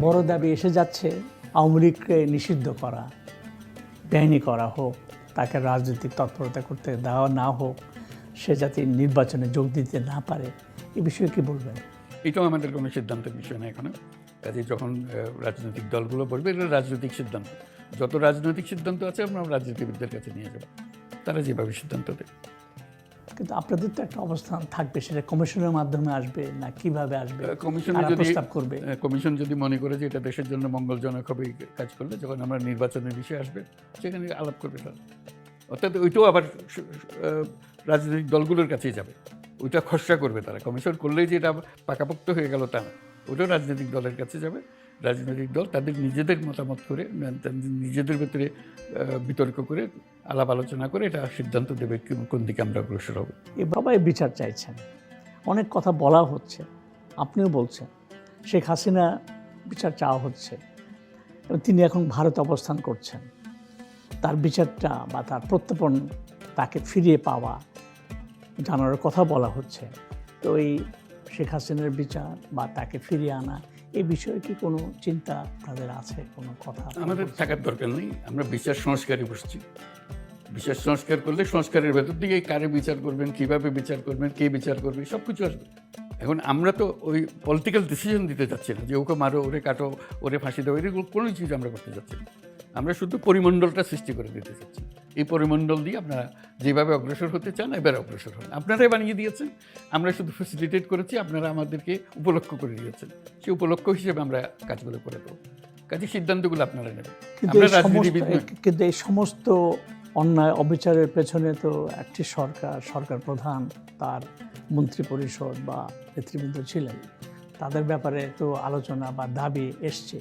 বড় দাবি এসে যাচ্ছে, আওয়ামী লীগকে নিষিদ্ধ করা, বেআইনি করা হোক, তাকে রাজনৈতিক তৎপরতা করতে দেওয়া না হোক, সে যাতে নির্বাচনে যোগ দিতে না পারে, এ বিষয়ে কি বলবেন? এটাও আমাদের কোনো সিদ্ধান্তের বিষয় না এখনও। কাজে যখন রাজনৈতিক দলগুলো বলবে, এটা রাজনৈতিক সিদ্ধান্ত। যত রাজনৈতিক সিদ্ধান্ত আছে, আমরা রাজনীতিবিদদের কাছে নিয়ে যাব। তারা যেভাবে সিদ্ধান্ত দেয়। কিন্তু আপনাদের তো একটা অবস্থান থাকবে সেটা কমিশনের মাধ্যমে আসবে না কীভাবে আসবে? কমিশনে প্রস্তাব করবে? কমিশন যদি মনে করে যে এটা দেশের জন্য মঙ্গলজনক হবে কাজ করলে যখন আমরা নির্বাচনের বিষয়ে আসবে সেখানে আলাপ করবে তারা অর্থাৎ ওইটাও আবার রাজনৈতিক দলগুলোর কাছেই যাবে। ওইটা খসড়া করবে তারা। কমিশন করলেই যে এটা পাকাপোক্ত হয়ে গেল তা না। ওটাও রাজনৈতিক দলের কাছে যাবে। রাজনৈতিক দল তাদের নিজেদের মতামত করে তাদের নিজেদের ভেতরে বিতর্ক করে, আলাপ আলোচনা করে এটা সিদ্ধান্ত দেবে কোন দিকে আমরা অগ্রসর হব। এই বাবাই বিচার চাইছেন। অনেক কথা বলা হচ্ছে, আপনিও বলছেন, শেখ হাসিনা বিচার চাওয়া হচ্ছে, তিনি এখন ভারত অবস্থান করছেন। তার বিচারটা বা তার প্রত্যর্পণ তাকে ফিরিয়ে পাওয়া জানার কথা বলা হচ্ছে। তো এই শেখ হাসিনার বিচার বা তাকে ফিরিয়ে আনা এই বিষয়ে কি কোনো চিন্তা আপনাদের আছে, কোনো কথা? আমাদের থাকার দরকার নেই। আমরা বিচার সংস্কারে বসছি। বিচার সংস্কার করলে সংস্কারের ভেতর দিকে কারে বিচার করবেন, কীভাবে বিচার করবেন, কে বিচার করবে সব কিছু আসবে। এখন আমরা তো ওই পলিটিক্যাল ডিসিশন দিতে চাচ্ছি না যে ওকে মারো, ওরে কাটো, ওরে ফাঁসি দাও, এরকম কোনো কিছু আমরা করতে যাচ্ছি না। আমরা শুধু পরিমণ্ডলটা সৃষ্টি করে দিতে চাচ্ছি। এই পরিমণ্ডল দিয়ে আপনারা যেভাবে অগ্রসর হতে চান এবার অগ্রসর হন। আপনারাই বানিয়ে দিয়েছেন আমরা শুধু ফেসিলিটেট করেছি আপনারা আমাদেরকে উপলক্ষ করে দিয়েছেন। সেই উপলক্ষ হিসেবে আমরা কাজগুলো করে দেবো। কাজে সিদ্ধান্তগুলো আপনারা নেবেন। কিন্তু এই সমস্ত অন্যায় অবিচারের পেছনে তো একটি সরকার সরকার প্রধান তার মন্ত্রী পরিষদ বা নেতৃবৃন্দ ছিলেন। তাদের ব্যাপারে তো আলোচনা বা দাবি এসছে,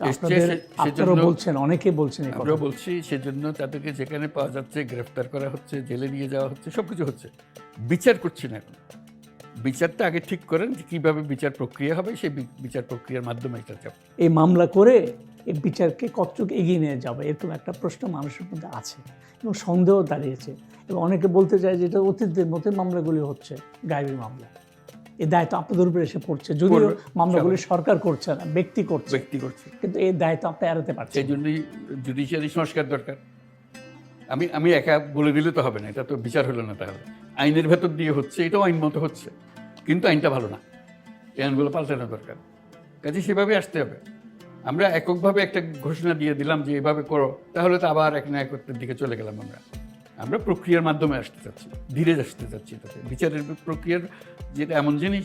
আপনাদের বলছেন অনেকেই বলছেন আমরা বলছি সেজন্য তাদেরকে যেখানে পাওয়া যাচ্ছে গ্রেফতার করা হচ্ছে জেলে নিয়ে যাওয়া হচ্ছে সব কিছু হচ্ছে। বিচার করছি না এখন। বিচারটা আগে ঠিক করেন যে কীভাবে বিচার প্রক্রিয়া হবে সেই বিচার প্রক্রিয়ার মাধ্যমে এটা যাবে। এই মামলা করে এই বিচারকে কতটুকু এগিয়ে নিয়ে যাবে এরকম একটা প্রশ্ন মানুষের মধ্যে আছে এবং সন্দেহ দাঁড়িয়েছে। এবং অনেকে বলতে চায় যে এটা অতীতের মতোই মামলাগুলি হচ্ছে গায়েবী মামলা। এই দায়িত্ব আপনাদের উপরে এসে পড়ছে। যদিও মামলাগুলি সরকার করছে না ব্যক্তি করছে। ব্যক্তি করছে। কিন্তু এই দায়িত্ব আপনি এড়াতে পারছেন সেই জন্যই জুডিশিয়ারি সংস্কার দরকার। আমি আমি একা বলে দিলে তো হবে না এটা তো বিচার হলো না তাহলে। আইনের ভেতর দিয়ে হচ্ছে এটাও আইন মতো হচ্ছে। কিন্তু আইনটা ভালো না। এই আইনগুলো পাল্টানো দরকার। কাজে সেভাবে আসতে হবে। আমরা এককভাবে একটা ঘোষণা দিয়ে দিলাম যে এভাবে করো তাহলে তো আবার এক না একত্রের দিকে চলে গেলাম আমরা। আমরা প্রক্রিয়ার মাধ্যমে আসতে চাচ্ছি, ধীরে আসতে চাচ্ছি এটাতে। বিচারের প্রক্রিয়ার যেটা এমন জিনিস,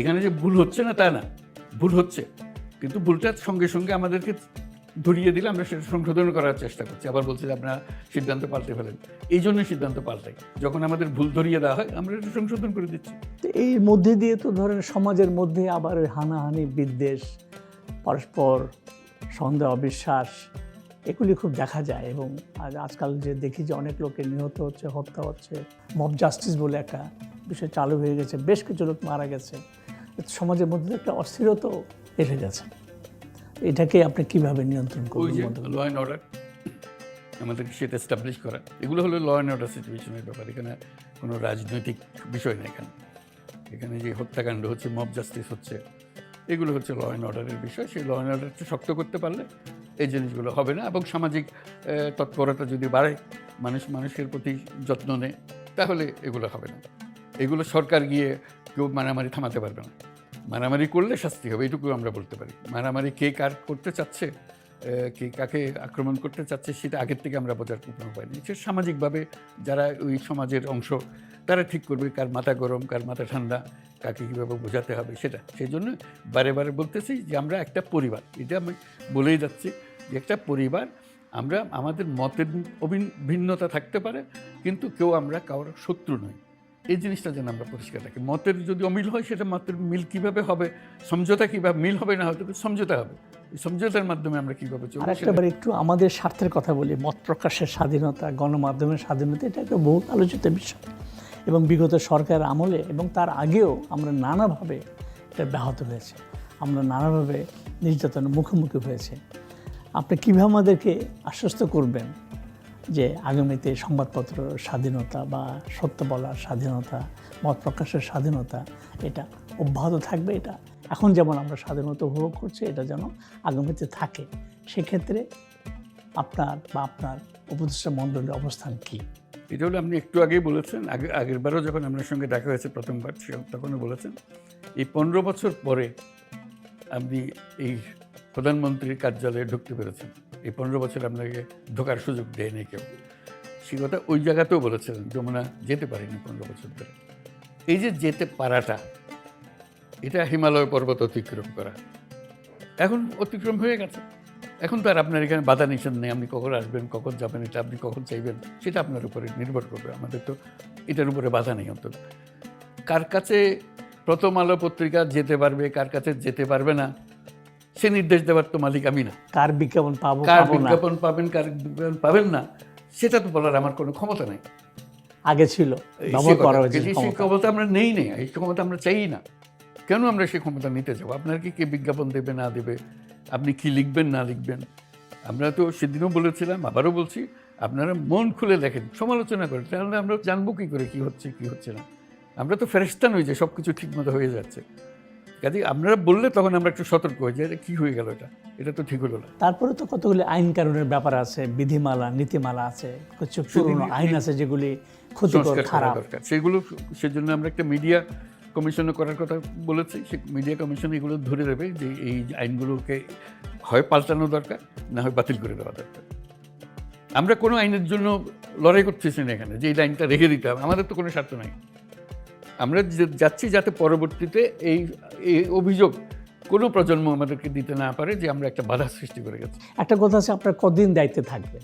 এখানে যে ভুল হচ্ছে না তা না, ভুল হচ্ছে। কিন্তু ভুলটার সঙ্গে সঙ্গে আমাদেরকে ধরিয়ে দিলে আমরা সেটা সংশোধন করার চেষ্টা করছি। আবার বলছি যে আপনারা সিদ্ধান্ত পাল্টে ফেলেন। এই জন্য সিদ্ধান্ত পাল্টাই যখন আমাদের ভুল ধরিয়ে দেওয়া হয়, আমরা এটা সংশোধন করে দিচ্ছি। এই মধ্যে দিয়ে তো ধরেন সমাজের মধ্যে আবার হানাহানি, বিদ্বেষ, পরস্পর, সন্দেহ অবিশ্বাস এগুলি খুব দেখা যায় এবং আজকাল যে দেখি যে অনেক লোকে নিহত হচ্ছে হত্যা হচ্ছে মব জাস্টিস বলে একটা বিষয় চালু হয়ে গেছে বেশ কিছু লোক মারা গেছে। সমাজের মধ্যে একটা অস্থিরতাও এসে গেছে। এটাকে আপনি কীভাবে নিয়ন্ত্রণ করবেন? ল অ্যান্ড অর্ডার আমাদেরকে সেটা এস্টাবলিশ করা। এগুলো হলো ল অ্যান্ড অর্ডার সিচুয়েশনের ব্যাপার। এখানে কোনো রাজনৈতিক বিষয় নেই এখানে। এখানে যে হত্যাকাণ্ড হচ্ছে মব জাস্টিস হচ্ছে এগুলো হচ্ছে ল অ্যান্ড অর্ডারের বিষয়। সেই ল অ্যান্ড অর্ডারটা শক্ত করতে পারলে এই জিনিসগুলো হবে না এবং সামাজিক তৎপরতা যদি বাড়ে, মানুষ, মানুষের প্রতি যত্ন নেয়, তাহলে এগুলো হবে না। এগুলো সরকার গিয়ে কেউ মারামারি থামাতে পারবে না। মারামারি করলে শাস্তি হবে এটুকু আমরা বলতে পারি। মারামারি কে কার করতে চাচ্ছে কে কাকে আক্রমণ করতে চাচ্ছে, সেটা আগের থেকে আমরা বোঝার কোনো উপায় নেই সে সামাজিকভাবে যারা ওই সমাজের অংশ তারা ঠিক করবে কার মাথা গরম কার মাথা ঠান্ডা কাকে কীভাবে বোঝাতে হবে সেটা। সেই জন্য বারে বারে বলতেছি যে আমরা একটা পরিবার এটা আমি বলেই যাচ্ছি যে একটা পরিবার আমরা আমাদের মতের অভিন- ভিন্নতা থাকতে পারে কিন্তু কেউ আমরা কারোর শত্রু নই। এই জিনিসটা যেন আমরা পরিষ্কার রাখি। মতের যদি অমিল হয় সেটা মতের মিল কীভাবে হবে সমঝোতা কীভাবে মিল হবে না হয়তো সমঝোতা হবে। এই সমঝোতার মাধ্যমে আমরা কীভাবে চলবো আর একটা আমাদের স্বার্থের কথা বলি। মত প্রকাশের স্বাধীনতা গণমাধ্যমের স্বাধীনতা এটা একটা বহু আলোচিত বিষয়। এবং বিগত সরকার আমলে এবং তার আগেও আমরা নানাভাবে এটা ব্যাহত হয়েছে। আমরা নানাভাবে নির্যাতনের মুখোমুখি হয়েছে। আপনি কীভাবে আমাদেরকে আশ্বস্ত করবেন যে আগামীতে সংবাদপত্র স্বাধীনতা বা সত্য বলার স্বাধীনতা, মত প্রকাশের স্বাধীনতা, এটা অব্যাহত থাকবে? এটা এখন যেমন আমরা স্বাধীনতা উপভোগ করছি, এটা যেন আগামীতে থাকে। সেক্ষেত্রে আপনার বা আপনার উপদেষ্টা মণ্ডলের অবস্থান কী? এটা হলো আপনি একটু আগেই বলেছেন, আগে, আগের বারও যখন আপনার সঙ্গে দেখা হয়েছে প্রথমবার, সে- তখনও বলেছেন, এই পনেরো বছর পরে আপনি এই প্রধানমন্ত্রীর কার্যালয়ে ঢুকতে পেরেছেন। এই পনেরো বছর আপনাকে ঢোকার সুযোগ দেয়নি কেউ। সে কথা ওই জায়গাতেও বলেছিলেন যমুনা যেতে পারেনি পনেরো বছর ধরে। এই যে যেতে পারাটা, এটা হিমালয় পর্বত অতিক্রম করা। এখন অতিক্রম হয়ে গেছে। এখন তো আর আপনার এখানে বাধা নিষেধ নেই আপনি কখন আসবেন কখন যাবেন এটা আপনি কখন চাইবেন সেটা আপনার উপরে নির্ভর করবে আমাদের তো এটার উপরে বাধা নেই অন্তত। কার কাছে প্রথম আলো পত্রিকা যেতে পারবে কার কাছে যেতে পারবে না সে নির্দেশ দেওয়ার তো মালিক আমি না। কার বিজ্ঞাপন পাবো কার বিজ্ঞাপন পাবেন কার বিজ্ঞাপন পাবেন না সেটা তো বলার আমার কোনো ক্ষমতা নেই। আগে ছিল সেই ক্ষমতা। ক্ষমতা আমরা নেই নেই এই ক্ষমতা আমরা চাই না। কেন আমরা সেই ক্ষমতা নিতে যাব? আপনার কি কে বিজ্ঞাপন দেবে না দেবে? আপনি কি লিখবেন না লিখবেন? আমরা তো সেদিনও বলেছিলাম আবারও বলছি আপনারা মন খুলে দেখেন সমালোচনা করেন তাহলে আমরা জানব কী করে কি হচ্ছে কি হচ্ছে না। আমরা তো ফেরেস্তা নই যে সব কিছু ঠিকমতো হয়ে যাচ্ছে। কাজে আপনারা বললে তখন আমরা একটু সতর্ক হই যে এটা কী হয়ে গেল এটা? এটা তো ঠিক হলো না। তারপরে তো কতগুলি আইন কানুনের ব্যাপার আছে বিধিমালা নীতিমালা আছে কিছু পুরনো আইন আছে যেগুলি ক্ষতিকর খারাপ। সেগুলো সেজন্য আমরা একটা মিডিয়া কমিশনও করার কথা বলেছি, সে মিডিয়া কমিশন এগুলো ধরে দেবে যে এই আইনগুলোকে হয় পাল্টানো দরকার, না হয় বাতিল করে দেওয়া দরকার। আমরা কোনো আইনের জন্য লড়াই করতেছি না এখানে, যে এই আইনটা রেখে দিতে হবে, আমাদের তো কোনো স্বার্থ নাই। আমরা যাচ্ছি যাতে পরবর্তীতে এই এই অভিযোগ কোনো প্রজন্ম আমাদেরকে দিতে না পারে যে আমরা একটা বাধা সৃষ্টি করে গেছি। একটা কথা আছে আপনার কদিন দায়িত্বে থাকবেন?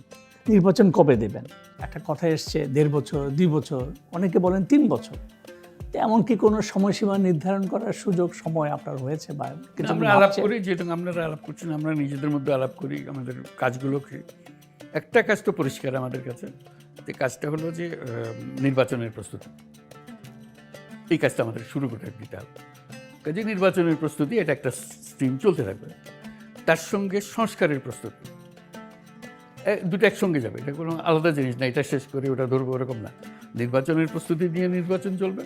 নির্বাচন কবে দেবেন? একটা কথা এসছে, দেড় বছর, দুই বছর, অনেকে বলেন তিন বছর। তো এমন কি কোনো সময়সীমা নির্ধারণ করার সুযোগ সময় আপনার হয়েছে বা কিছু আমরা আলাপ করি যেটা আমরা আলাপ করছি না আমরা নিজেদের মধ্যে আলাপ করি আমাদের কাজগুলোকে। একটা কাজ তো পরিষ্কার আমাদের কাছে যে কাজটা হলো যে নির্বাচনের প্রস্তুতি। এই কাজটা আমাদের শুরু করে দিতে হবে। কাজে নির্বাচনের প্রস্তুতি এটা একটা স্ট্রিম চলতে থাকবে। তার সঙ্গে সংস্কারের প্রস্তুতি। দুটো একসঙ্গে যাবে এটা কোনো আলাদা জিনিস না এটা শেষ করে ওটা ধরবো ওরকম না। নির্বাচনের প্রস্তুতি নিয়ে নির্বাচন চলবে।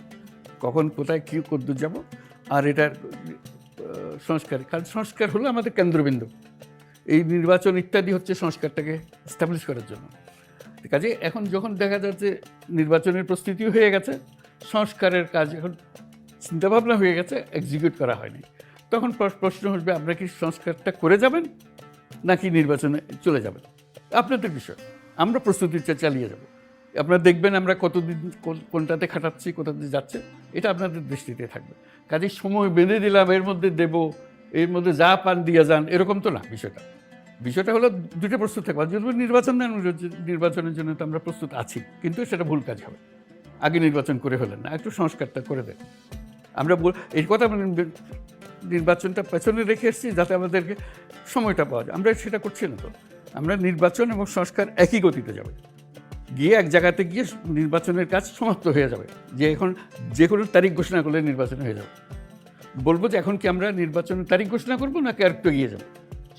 কখন, কোথায়, কী কদ্দূর যাব? আর এটার সংস্কার। কারণ সংস্কার হলো আমাদের কেন্দ্রবিন্দু। এই নির্বাচন ইত্যাদি হচ্ছে সংস্কারটাকে স্টাবলিশ করার জন্য। কাজে এখন যখন দেখা যাচ্ছে নির্বাচনের প্রস্তুতি হয়ে গেছে, সংস্কারের কাজ এখন চিন্তাভাবনা হয়ে গেছে এক্সিকিউট করা হয়নি। তখন প্রশ্ন আসবে আপনারা কি সংস্কারটা করে যাবেন নাকি নির্বাচনে চলে যাবেন? আপনাদের বিষয়। আমরা প্রস্তুতিটা চালিয়ে যাব। আপনারা দেখবেন আমরা কতদিন কোন- কোনটাতে খাটাচ্ছি, কোথাতে যাচ্ছে, এটা আপনাদের দৃষ্টিতে থাকবে। কাজে সময় বেঁধে দিলাম, এর মধ্যে দেব, এর মধ্যে যা পান দিয়ে যান, এরকম তো না বিষয়টা। বিষয়টা হলো দুটো প্রস্তুত থাকবে। নির্বাচন দেন নির্বাচনের জন্য তো আমরা প্রস্তুত আছি, কিন্তু সেটা ভুল কাজ হবে। আগে নির্বাচন করে হলেন না, একটু সংস্কারটা করে দেন। আমরা এই কথা নির্বাচনটা পেছনে রেখে এসেছি, যাতে আমাদেরকে সময়টা পাওয়া যায়। আমরা সেটা করছি না তো। আমরা নির্বাচন এবং সংস্কার একই গতিতে যাবে। গিয়ে এক জায়গাতে গিয়ে নির্বাচনের কাজ সমাপ্ত হয়ে যাবে। যে এখন যে কোনো তারিখ ঘোষণা করলে নির্বাচন হয়ে যাবে। বলব যে এখন কি আমরা নির্বাচনের তারিখ ঘোষণা করব নাকি আর একটু এগিয়ে যাব?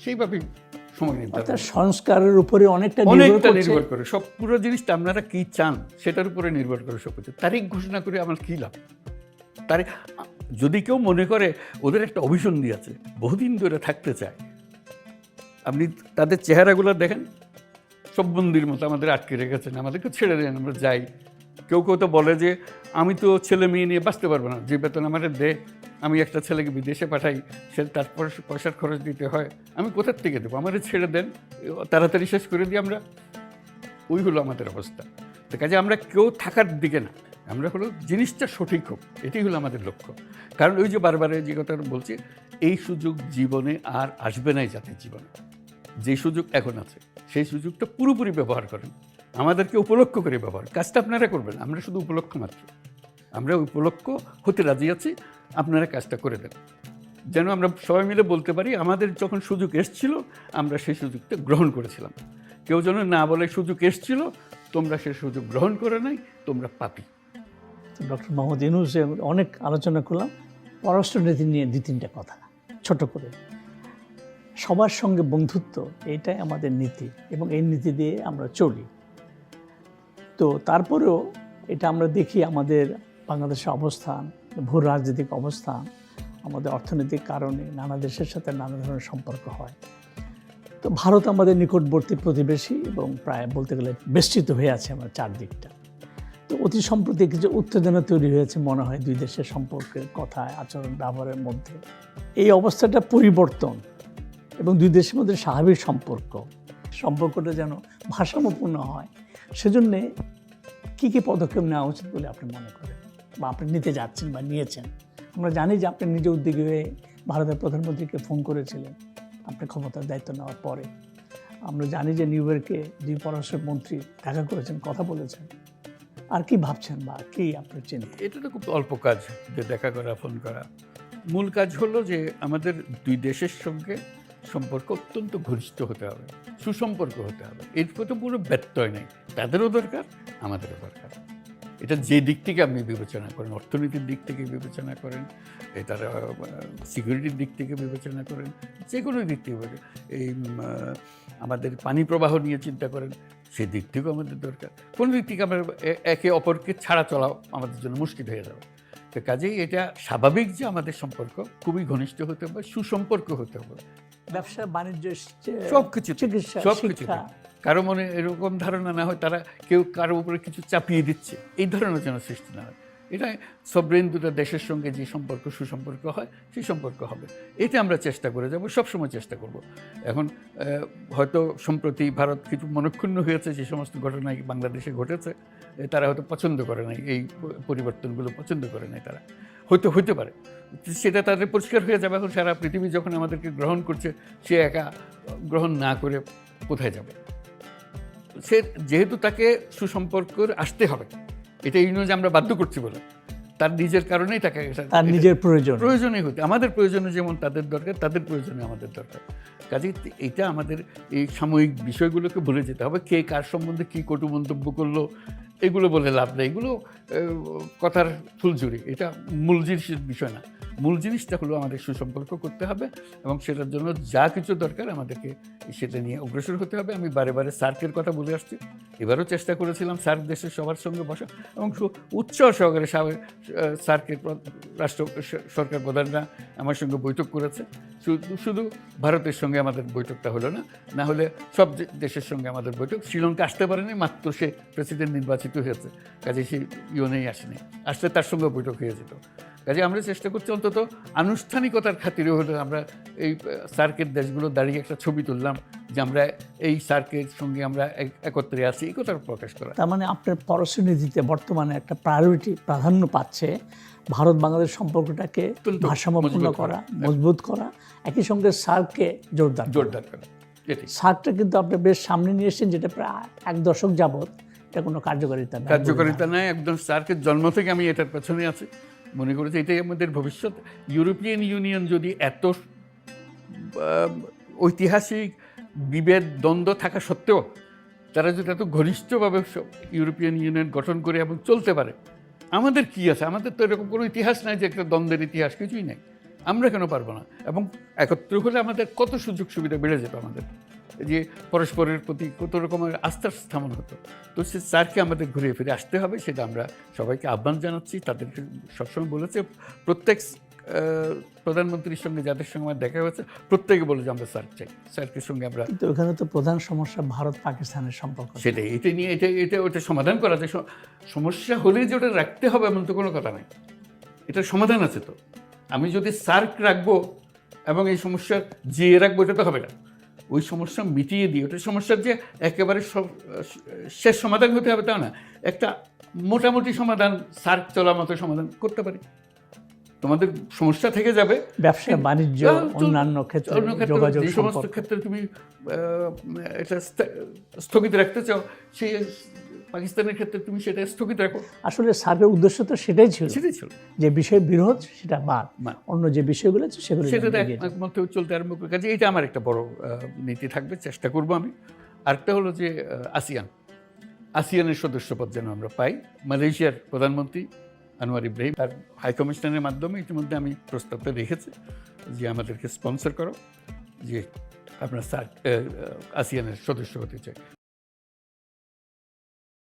সেইভাবেই সময় নিতে হবে। সংস্কারের উপরে অনেকটা অনেকটা নির্ভর করে। সব পুরো জিনিসটা আপনারা কি চান সেটার উপরে নির্ভর করে সব কিছু। তারিখ ঘোষণা করে আমার কী লাভ? তারিখ যদি কেউ মনে করে ওদের একটা অভিসন্ধি আছে বহুদিন ধরে থাকতে চায় আপনি তাদের চেহারাগুলো দেখেন। সব বন্দির মতো আমাদের আটকে রেখেছেন, আমাদেরকে ছেড়ে দেন, আমরা যাই। কেউ কেউ তো বলে যে, আমি তো ছেলে মেয়ে নিয়ে বাঁচতে পারব না, যে বেতন আমাদের দে, আমি একটা ছেলেকে বিদেশে পাঠাই, সে তারপর পয়সার খরচ দিতে হয়, আমি কোথার থেকে দেবো? আমাদের ছেড়ে দেন, তাড়াতাড়ি শেষ করে দিই আমরা। ওই হলো আমাদের অবস্থা। তো কাজে আমরা কেউ থাকার দিকে না, আমরা হলো জিনিসটা সঠিক হোক, এটাই হলো আমাদের লক্ষ্য। কারণ ওই যে বারবার যে কথা বলছি, এই সুযোগ জীবনে আর আসবে না জাতির জীবনে। যে সুযোগ এখন আছে। সেই সুযোগটা পুরোপুরি ব্যবহার করেন। আমাদেরকে উপলক্ষ করে ব্যবহার। কাজটা আপনারা করবেন, আমরা শুধু উপলক্ষ মাত্র। আমরা উপলক্ষ হতে রাজি আছি, আপনারা কাজটা করে দেন। যেন আমরা সবাই মিলে বলতে পারি, আমাদের যখন সুযোগ এসছিল, আমরা সেই সুযোগটা গ্রহণ করেছিলাম। কেউ যেন না বলে সুযোগ এসছিল, তোমরা সেই সুযোগ গ্রহণ করে নাই, তোমরা পাপি। ডক্টর মোহাম্মদ ইউনুস অনেক আলোচনা করলাম। পররাষ্ট্রনীতি নিয়ে দুই তিনটা কথা, ছোট করে। সবার সঙ্গে বন্ধুত্ব, এটাই আমাদের নীতি এবং এই নীতি দিয়ে আমরা চলি। তো তারপরেও এটা আমরা দেখি আমাদের বাংলাদেশের অবস্থান, ভূ রাজনৈতিক অবস্থান, আমাদের অর্থনৈতিক কারণে নানা দেশের সাথে নানা ধরনের সম্পর্ক হয়। তো ভারত আমাদের নিকটবর্তী প্রতিবেশী এবং প্রায় বলতে গেলে বেষ্টিত হয়ে আছে আমার চারদিকটা। তো অতি সম্প্রতি কিছু উত্তেজনা তৈরি হয়েছে মনে হয় দুই দেশের সম্পর্কের কথায়, আচরণ, ব্যবহারের মধ্যে। এই অবস্থাটা পরিবর্তন এবং দুই দেশের মধ্যে স্বাভাবিক সম্পর্ক। সম্পর্কটা যেন ভারসাম্যপূর্ণ হয়। সেজন্যে কী কী পদক্ষেপ নেওয়া উচিত বলে আপনি মনে করেন? বা আপনি নিতে যাচ্ছেন বা নিয়েছেন? আমরা জানি যে আপনি নিজে উদ্যোগী হয়ে ভারতের প্রধানমন্ত্রীকে ফোন করেছিলেন। আপনি ক্ষমতার দায়িত্ব নেওয়ার পরে। আমরা জানি যে নিউ ইয়র্কে দুই পররাষ্ট্র মন্ত্রী দেখা করেছেন, কথা বলেছেন। আর কি ভাবছেন বা কি আপনার চিন্তা? এটা তো খুব অল্প কাজ যে দেখা করা, ফোন করা। মূল কাজ হলো যে আমাদের দুই দেশের সঙ্গে সম্পর্ক অত্যন্ত ঘনিষ্ঠ হতে হবে, সুসম্পর্ক হতে হবে। এর তো পুরো ব্যত্যয় নেই। তাদেরও দরকার, আমাদেরও দরকার। এটা যে দিক থেকে আপনি বিবেচনা করেন, অর্থনীতির দিক থেকে বিবেচনা করেন তারা সিকিউরিটির দিক থেকে বিবেচনা করেন যে কোনো দিক থেকে এই আমাদের পানি প্রবাহ নিয়ে চিন্তা করেন সেই দিক থেকেও আমাদের দরকার। কোনো দিক থেকে আমরা একে অপরকে ছাড়া চলা আমাদের জন্য মুশকিল হয়ে যাবে। তো কাজেই এটা স্বাভাবিক যে আমাদের সম্পর্ক খুবই ঘনিষ্ঠ হতে হবে, সুসম্পর্ক হতে হবে। ব্যবসা বাণিজ্য সব কিছু চিকিৎসা সব কিছু কারও মনে এরকম ধারণা না হয় তারা কেউ কারও উপরে কিছু চাপিয়ে দিচ্ছে। এই ধরনের যেন সৃষ্টি না হয়। এটা সবরেন দেশের সঙ্গে যে সম্পর্ক, সুসম্পর্ক হয়, সেই সম্পর্ক হবে। এটা আমরা চেষ্টা করে যাব, সবসময় চেষ্টা করব। এখন হয়তো সম্প্রতি ভারত কিছু মনক্ষুণ্ণ হয়েছে, যে সমস্ত ঘটনা বাংলাদেশে ঘটেছে তারা হয়তো পছন্দ করে নাই, এই পরিবর্তনগুলো পছন্দ করে নাই তারা। হয়তো, হইতে পারে। সেটা তাদের পরিষ্কার হয়ে যাবে। এখন সারা পৃথিবী যখন আমাদেরকে গ্রহণ করছে, সে একা গ্রহণ না করে কোথায় যাবে? সে যেহেতু তাকে সুসম্পর্ক আসতে হবে। এটা ইউনিয়ন আমরা বাধ্য করছি বলে। তার নিজের কারণেই তাকে তার নিজের প্রয়োজন। প্রয়োজনে হতে আমাদের প্রয়োজনে যেমন তাদের দরকার তাদের প্রয়োজনে আমাদের দরকার। কাজেই এটা আমাদের এই সাময়িক বিষয়গুলোকে ভুলে যেতে হবে। কে কার সম্বন্ধে কী কটু মন্তব্য করল এগুলো বলে লাভ নেই। এগুলো কথার ফুলঝুরি এটা মূল জিনিসের বিষয় না। মূল জিনিসটা হলো আমাদের সুসম্পর্ক করতে হবে এবং সেটার জন্য যা কিছু দরকার আমাদেরকে সেটা নিয়ে অগ্রসর হতে হবে। আমি বারে বারে সার্কের কথা বলে আসছি। এবারও চেষ্টা করেছিলাম সার্ক দেশের সবার সঙ্গে বসা এবং উৎসাহ সহকারে সার্কের রাষ্ট্র সরকার প্রধানরা আমার সঙ্গে বৈঠক করেছে। শুধু শুধু ভারতের সঙ্গে আমাদের বৈঠকটা হলো না না হলে সব দেশের সঙ্গে আমাদের বৈঠক। শ্রীলঙ্কা আসতে পারেনি, মাত্র সে প্রেসিডেন্ট নির্বাচিত হয়েছে কাজে সে ইউনেই আসেনি। আসলে তার সঙ্গে বৈঠক হয়ে যেত। কাজে আমরা চেষ্টা করছি অন্তত আনুষ্ঠানিকতার খাতিরে হলে আমরা এই সার্কের দেশগুলো দাঁড়িয়ে একটা ছবি তুললাম যে আমরা এই সার্কের সঙ্গে আমরা একত্রে আছি এই কথা প্রকাশ করা। তার মানে আপনার পররাষ্ট্রনীতিতে বর্তমানে একটা প্রায়োরিটি প্রাধান্য পাচ্ছে ভারত বাংলাদেশ সম্পর্কটাকে ভারসাম্যপূর্ণ করা। মজবুত করা একই সঙ্গে সার্ককে জোরদার জোরদার করা সার্কটা কিন্তু আপনি বেশ সামনে নিয়ে এসেছেন যেটা প্রায় এক দশক যাবৎ এটা কোনো কার্যকারিতা কার্যকারিতা নাই একদম সার্কের জন্ম থেকে আমি এটার পেছনে আছি। মনে করেছে, এটাই আমাদের ভবিষ্যৎ। ইউরোপিয়ান ইউনিয়ন যদি এত ঐতিহাসিক বিভেদ, দ্বন্দ্ব থাকা সত্ত্বেও তারা যদি এত ঘনিষ্ঠভাবে ইউরোপিয়ান ইউনিয়ন গঠন করে এবং চলতে পারে, আমাদের কি আছে? আমাদের তো এরকম কোনো ইতিহাস নাই যে একটা দ্বন্দ্বের ইতিহাস কিছুই নেই। আমরা কেন পারব না? এবং একত্র হলে আমাদের কত সুযোগ সুবিধা বেড়ে যেত আমাদের? যে পরস্পরের প্রতি কত রকমের আস্থার স্থাপন হতো। তো সে স্যারকে আমাদের ঘুরে ফিরে আসতে হবে সেটা আমরা সবাইকে আহ্বান জানাচ্ছি। তাদেরকে সবসময় বলেছে প্রত্যেক প্রধানমন্ত্রীর সঙ্গে যাদের সঙ্গে আমার দেখা হয়েছে প্রত্যেকে বলে যে আমরা স্যার চাই। স্যারকে সঙ্গে আমরা কিন্তু ওখানে তো প্রধান সমস্যা ভারত পাকিস্তানের সম্পর্ক। সেটাই এটা নিয়ে এটা এটা ওটা সমাধান করা যায়। সমস্যা হলে যে ওটা রাখতে হবে এমন তো কোনো কথা নাই। এটার সমাধান আছে তো। আমি যদি সার্ক রাখব এবং এই সমস্যা জিয়ে রাখব এটা তো হবে না। ওই সমস্যা মিটিয়ে দিয়ে ওটা সমস্যার যে একেবারে সব শেষ সমাধান হতে হবে তা না একটা মোটামুটি সমাধান সার্ক চলার মতো সমাধান করতে পারি। তোমাদের সমস্যা থেকে যাবে। ব্যবসা বাণিজ্য অন্যান্য ক্ষেত্রে যোগাযোগ সমস্ত ক্ষেত্রে তুমি আহ, এটা স্থ- স্থগিত রাখতে চাও সেই পাকিস্তানের ক্ষেত্রে তুমি সেটা স্থগিত রাখো। আসলে সার্কের উদ্দেশ্য তো সেটাই ছিল। সেটাই ছিল। যে বিষয় বিরোধ সেটা বাদ। অন্য যে বিষয়গুলো আছে সেগুলো সেটা যেন এগিয়ে যায়। একমত চলতে আরম্ভ করে। কাজে এটা আমার একটা বড় নীতি থাকবে চেষ্টা করব আমি। আরেকটা হলো যে আসিয়ান। আসিয়ানের সদস্যপদ যেন আমরা পাই। মালয়েশিয়ার প্রধানমন্ত্রী আনোয়ার ইব্রাহিম তার হাই কমিশনের মাধ্যমে ইতিমধ্যে আমি প্রস্তাবটা রেখেছি যে আমাদেরকে স্পন্সর করো যে আপনার সার্ক আসিয়ানের সদস্য হতে চাই